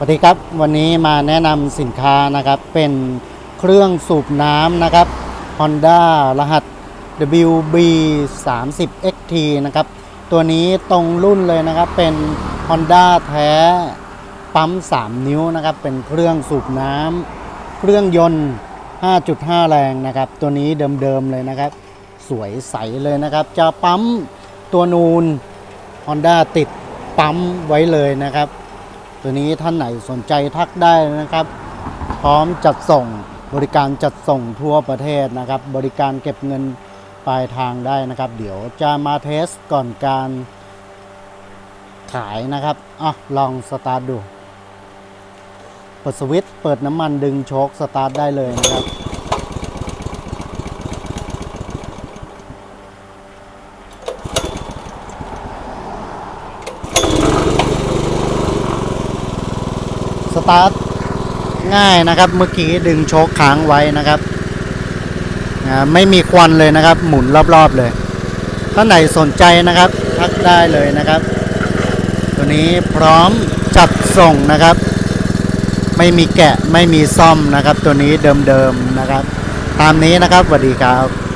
สวัสดีครับวันนี้มาแนะนำสินค้านะครับเป็นเครื่องสูบน้ำนะครับ Honda รหัส WB 3 0 XT นะครับตัวนี้ตรงรุ่นเลยนะครับเป็น Honda แท้ปั๊ม 3 นิ้วนะครับเป็นเครื่องสูบน้ำเครื่องยนต์ 5.5 แรงนะครับตัวนี้เดิมๆเลยนะครับ สวยใสเลยนะครับ จะปั๊มตัวนูน Honda ติดปั๊มไว้เลยนะครับ ตัวนี้ท่านไหนสนใจทักได้นะครับ พร้อมจัดส่งบริการจัดส่งทั่วประเทศนะครับ บริการเก็บเงินปลายทางได้นะครับ เดี๋ยวจะมาเทสก่อนการขายนะครับอะลองสตาร์ทดู เปิดสวิตช์เปิดน้ำมันดึงโชคสตาร์ทได้เลยนะครับ ตาร์ทง่ายนะครับเมื่อกี้ดึงโชคค้างไว้นะครับไม่มีควันเลยนะครับ หมุนรอบๆเลยท่านไหนสนใจนะครับทักได้เลยนะครับ ตัวนี้พร้อมจัดส่งนะครับ ไม่มีแกะไม่มีซ่อมนะครับ ตัวนี้เดิมๆนะครับ ตามนี้นะครับสวัสดีครับ